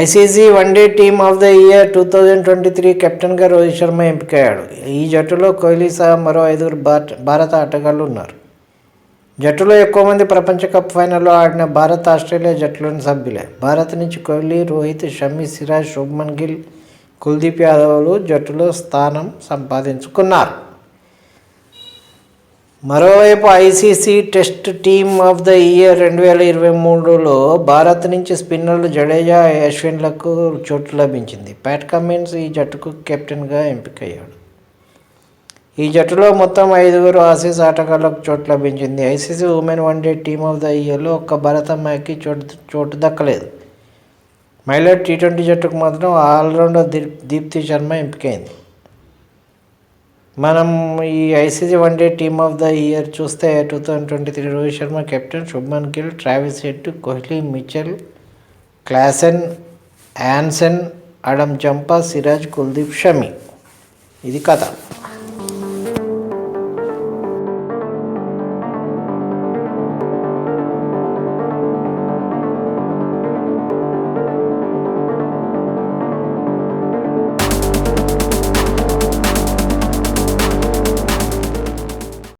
ICC one day team of the year two thousand twenty three కెప్టెన్గా రోహిత్ శర్మ ఎంపికయ్యాడు. ఈ జట్టులో కోహ్లీ సహా మరో ఐదుగురు భారత భారత ఆటగాళ్ళు ఉన్నారు. జట్టులో ఎక్కువ మంది ప్రపంచ కప్ ఫైనల్లో ఆడిన భారత్ ఆస్ట్రేలియా జట్టులోని సభ్యులే. భారత్ నుంచి కోహ్లీ రోహిత్ షమి సిరాజ్ శుభ్మన్ గిల్ కుల్దీప్ యాదవ్లు జట్టులో స్థానం సంపాదించుకున్నారు. మరోవైపు ICC test team of the year రెండు వేల ఇరవై మూడులో భారత్ నుంచి స్పిన్నర్లు జడేజా అశ్విన్లకు చోటు లభించింది. ప్యాట్ కమిన్స్ ఈ జట్టుకు కెప్టెన్గా ఎంపికయ్యాడు. ఈ జట్టులో మొత్తం ఐదుగురు ఆసీస్ ఆటగాళ్ళకు చోటు లభించింది. ICC women one day team of the ఇయర్లో ఒక్క భారత అమ్మాయికి చోటు చోటు దక్కలేదు. మహిళా టీ ట్వంటీ జట్టుకు మాత్రం ఆల్రౌండర్ దీప్ దీప్తి శర్మ ఎంపికైంది. మనం ఈ ICC one day team of the year చూస్తే two thousand twenty three Rohit Sharma captain Shubman Gill Travis Head Kohli Mitchell Klaasen Jansen Adam Zampa Siraj Kuldeep Shami. ఇది కథ.